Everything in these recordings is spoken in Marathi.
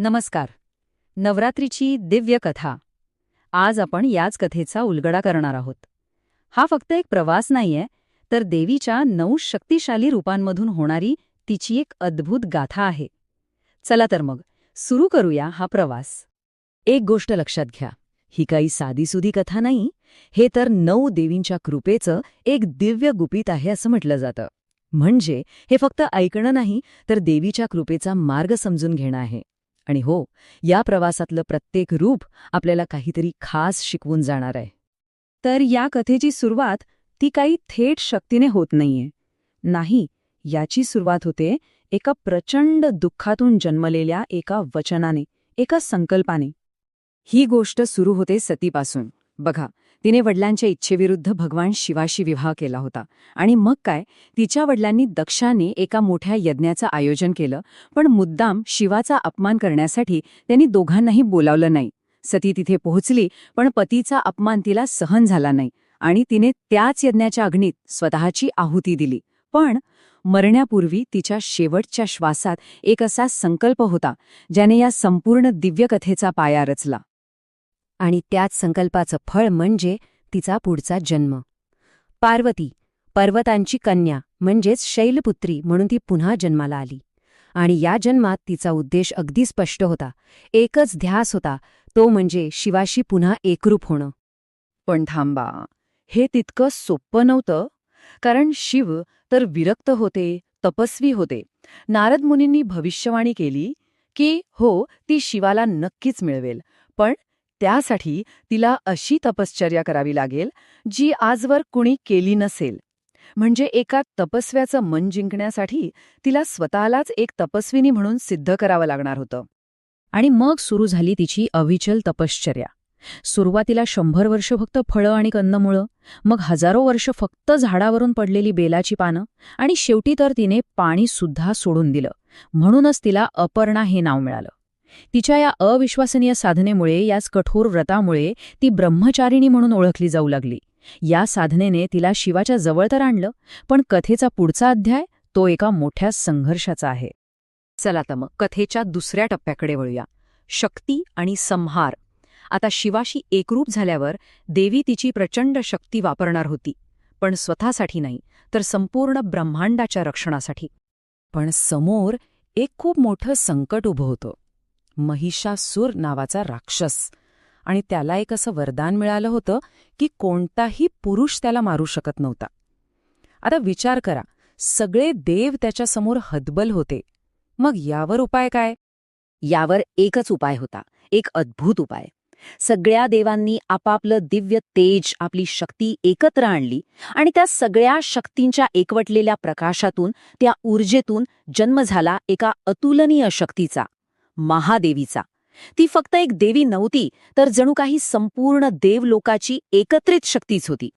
नमस्कार. नवरात्रीची दिव्य कथा. आज आपण याच कथेचा उलगडा करणार आहोत. हा फक्त एक प्रवास नाहीये तर देवीच्या नऊ शक्तिशाली रूपांमधून होणारी तिची एक अद्भुत गाथा आहे. चला तर मग सुरू करूया हा प्रवास. एक गोष्ट लक्षात घ्या ही काही साधीसुधी कथा नाही हे तर नऊ देवींच्या कृपेचं एक दिव्य गुपित आहे असं म्हटलं जातं. म्हणजे हे फक्त ऐकणं नाही तर देवीच्या कृपेचा मार्ग समजून घेणं आहे. आणि हो या प्रवासातलं प्रत्येक रूप आपल्याला काहीतरी खास शिकवून जाणार आहे. तर या कथेची सुरुवात ती काही थेट शक्तीने होत नाहीये. नाही याची सुरुवात होते एका प्रचंड दुःखातून जन्मलेल्या एका वचनाने एका संकल्पाने. ही गोष्ट सुरू होते सतीपासून. बघा तिने वडिलांच्या इच्छेविरुद्ध भगवान शिवाशी विवाह केला होता. आणि मग काय? तिच्या वडिलांनी दक्षाने एका मोठ्या यज्ञाचं आयोजन केलं पण मुद्दाम शिवाचा अपमान करण्यासाठी त्यांनी दोघांनाही बोलावलं नाही. सती तिथे पोहोचली पण पतीचा अपमान तिला सहन झाला नाही. आणि तिने त्याच यज्ञाच्या अग्नीत स्वतःची आहुती दिली. पण मरण्यापूर्वी तिच्या शेवटच्या श्वासात एक असा संकल्प होता ज्याने या संपूर्ण दिव्यकथेचा पाया रचला. आणि त्याच संकल्पाचं फळ म्हणजे तिचा पुढचा जन्म. पार्वती पर्वतांची कन्या म्हणजेच शैलपुत्री म्हणून ती पुन्हा जन्माला आली. आणि या जन्मात तिचा उद्देश अगदी स्पष्ट होता. एकच ध्यास होता तो म्हणजे शिवाशी पुन्हा एकरूप होणं. पण थांबा हे तितकं सोपं नव्हतं? कारण शिव तर विरक्त होते तपस्वी होते. नारद मुनींनी भविष्यवाणी केली की हो ती शिवाला नक्कीच मिळवेल. पण त्यासाठी तिला अशी तपश्चर्या करावी लागेल जी आजवर कुणी केली नसेल. म्हणजे एका तपस्व्याचं मन जिंकण्यासाठी तिला स्वतःलाच एक तपस्विनी म्हणून सिद्ध करावं लागणार होतं. आणि मग सुरू झाली तिची अविचल तपश्चर्या. सुरुवातीला शंभर वर्ष फक्त फळं आणि कंदमुळं मग हजारो वर्ष फक्त झाडावरून पडलेली बेलाची पानं आणि शेवटी तर तिने पाणी सुद्धा सोडून दिलं. म्हणूनच तिला अपर्णा हे नाव मिळालं. तिच्या या अविश्वसनीय साधनेमुळे याच कठोर व्रतामुळे ती ब्रह्मचारिणी म्हणून ओळखली जाऊ लागली. या साधनेने तिला शिवाच्या जवळ तर आणलं पण कथेचा पुढचा अध्याय तो एका मोठ्या संघर्षाचा आहे. चला तर मग कथेच्या दुसऱ्या टप्प्याकडे वळूया. शक्ती आणि संहार. आता शिवाशी एकरूप झाल्यावर देवी तिची प्रचंड शक्ती वापरणार होती पण स्वतःसाठी नाही तर संपूर्ण ब्रह्मांडाच्या रक्षणासाठी. पण समोर एक खूप मोठं संकट उभं होतं. महिषासूर नावाचा राक्षस. आणि त्याला एक असं वरदान मिळालं होतं की कोणताही पुरुष त्याला मारू शकत नव्हता. आता विचार करा सगळे देव त्याच्यासमोर हदबल होते. मग यावर उपाय काय? यावर एकच उपाय होता एक अद्भुत उपाय. सगळ्या देवांनी आपापलं दिव्य तेज आपली शक्ती एकत्र आणली आणि त्या सगळ्या शक्तींच्या एकवटलेल्या प्रकाशातून त्या ऊर्जेतून जन्म झाला एका अतुलनीय शक्तीचा. महादेवीचा. ती फक्त एक देवी नव्हती तर जणू काही संपूर्ण देवलोकाची एकत्रित शक्तीच होती.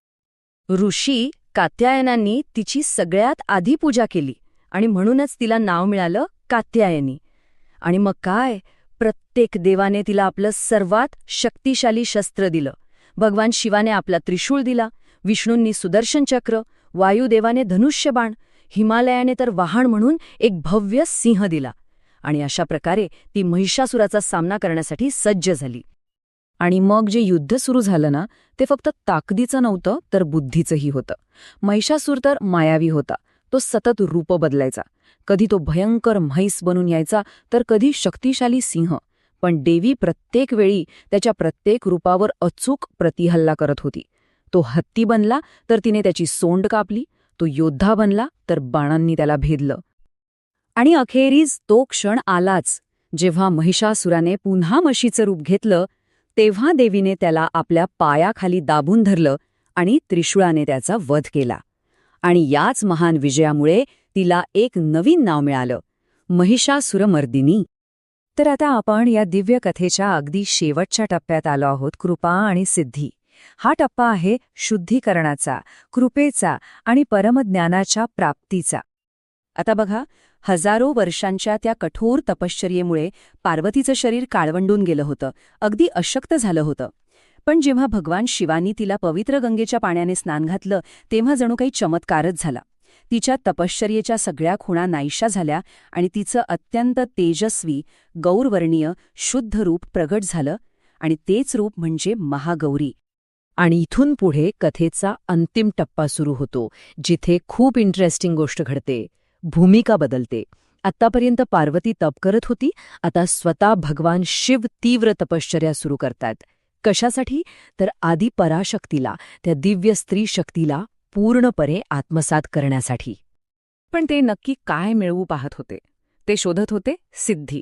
ऋषी कात्यायनांनी तिची सगळ्यात आधी पूजा केली आणि म्हणूनच तिला नाव मिळालं कात्यायनी. आणि मग काय? प्रत्येक देवाने तिला आपलं सर्वात शक्तिशाली शस्त्र दिलं. भगवान शिवाने आपला त्रिशूळ दिला विष्णूंनी सुदर्शन चक्र वायुदेवाने धनुष्यबाण हिमालयाने तर वाहन म्हणून एक भव्य सिंह दिला. आणि अशा प्रकारे ती महिषासुराचा सामना करण्यासाठी सज्ज झाली. आणि मग जे युद्ध सुरू झालं ना ते फक्त ताकदीचं नव्हतं तर बुद्धीचंही होतं. महिषासूर तर मायावी होता. तो सतत रूप बदलायचा. कधी तो भयंकर म्हैस बनून यायचा तर कधी शक्तिशाली सिंह. पण देवी प्रत्येक वेळी त्याच्या प्रत्येक रूपावर अचूक प्रतिहल्ला करत होती. तो हत्ती बनला तर तिने त्याची सोंड कापली. तो योद्धा बनला तर बाणांनी त्याला भेदलं. आणि अखेरीस तो क्षण आलाच. जेव्हा महिषासुराने पुन्हा म्हशीचं रूप घेतलं तेव्हा देवीने त्याला आपल्या पायाखाली दाबून धरलं आणि त्रिशूळाने त्याचा वध केला. आणि याच महान विजयामुळे तिला एक नवीन नाव मिळालं महिषासुरमर्दिनी. तर आता आपण या दिव्य कथेच्या अगदी शेवटच्या टप्प्यात आलो आहोत कृपा आणि सिद्धी. हा टप्पा आहे शुद्धीकरणाचा कृपेचा आणि परमज्ञानाच्या प्राप्तीचा. आता बघा हजारो वर्षांच्या त्या कठोर तपश्चर्येमुळे पार्वतीचं शरीर काळवंडून गेलं होतं. अगदी अशक्त झालं होतं. पण जेव्हा भगवान शिवानी तिला पवित्र गंगेच्या पाण्याने स्नान घातलं तेव्हा जणू काही चमत्कारच झाला. तिच्या तपश्चर्येच्या सगळ्या खुणा नाहीशा झाल्या आणि तिचं अत्यंत तेजस्वी गौरवर्णीय शुद्ध रूप प्रगट झालं आणि तेच रूप म्हणजे महागौरी. आणि इथून पुढे कथेचा अंतिम टप्पा सुरू होतो जिथे खूप इंटरेस्टिंग गोष्ट घडते. भूमिका बदलते. आत्तापर्यंत पार्वती तप करत होती. आता स्वतः भगवान शिव तीव्र तपश्चर्या सुरू करतात. कशासाठी? तर आदी पराशक्तीला त्या दिव्य स्त्री शक्तीला पूर्णपणे आत्मसात करण्यासाठी. पण ते नक्की काय मिळवू पाहत होते? ते शोधत होते सिद्धी.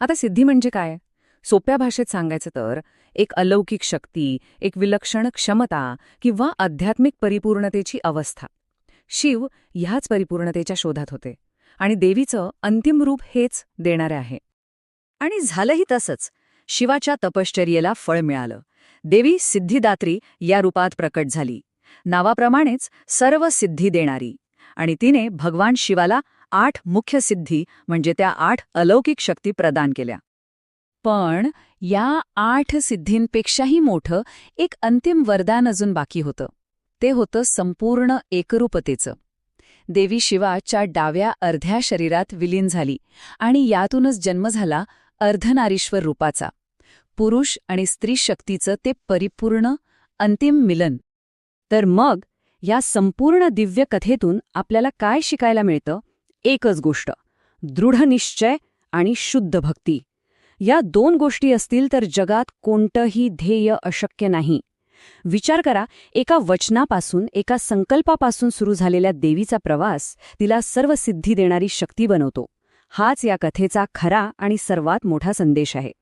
आता सिद्धी म्हणजे काय? सोप्या भाषेत सांगायचं तर एक अलौकिक शक्ती एक विलक्षण क्षमता किंवा आध्यात्मिक परिपूर्णतेची अवस्था. शिव ह्याच परिपूर्णतेच्या शोधात होते आणि देवीचं अंतिम रूप हेच देणारे आहे. आणि झालंही तसंच. शिवाच्या तपश्चर्येला फळ मिळालं. देवी सिद्धिदात्री या रूपात प्रकट झाली. नावाप्रमाणेच सर्व सिद्धी देणारी. आणि तिने भगवान शिवाला आठ मुख्य सिद्धी म्हणजे त्या आठ अलौकिक शक्ती प्रदान केल्या. पण या आठ सिद्धींपेक्षाही मोठं एक अंतिम वरदान अजून बाकी होतं. ते होतं संपूर्ण एकरूपतेचं. देवी शिवाच्या डाव्या अर्ध्या शरीरात विलीन झाली आणि यातूनच जन्म झाला अर्धनारीश्वर रूपाचा. पुरुष आणि स्त्री शक्तीचं ते परिपूर्ण अंतिम मिलन. तर मग या संपूर्ण दिव्य कथेतून आपल्याला काय शिकायला मिळतं? एकच गोष्ट दृढ निश्चय आणि शुद्ध भक्ती. या दोन गोष्टी असतील तर जगात कोणतंही ध्येय अशक्य नाही. विचार करा एका वचनापासून एका संकल्पापासून सुरू झालेल्या देवीचा प्रवास तिला सर्व सिद्धी देणारी शक्ती बनवतो. हाच या कथेचा खरा आणि सर्वात मोठा संदेश आहे.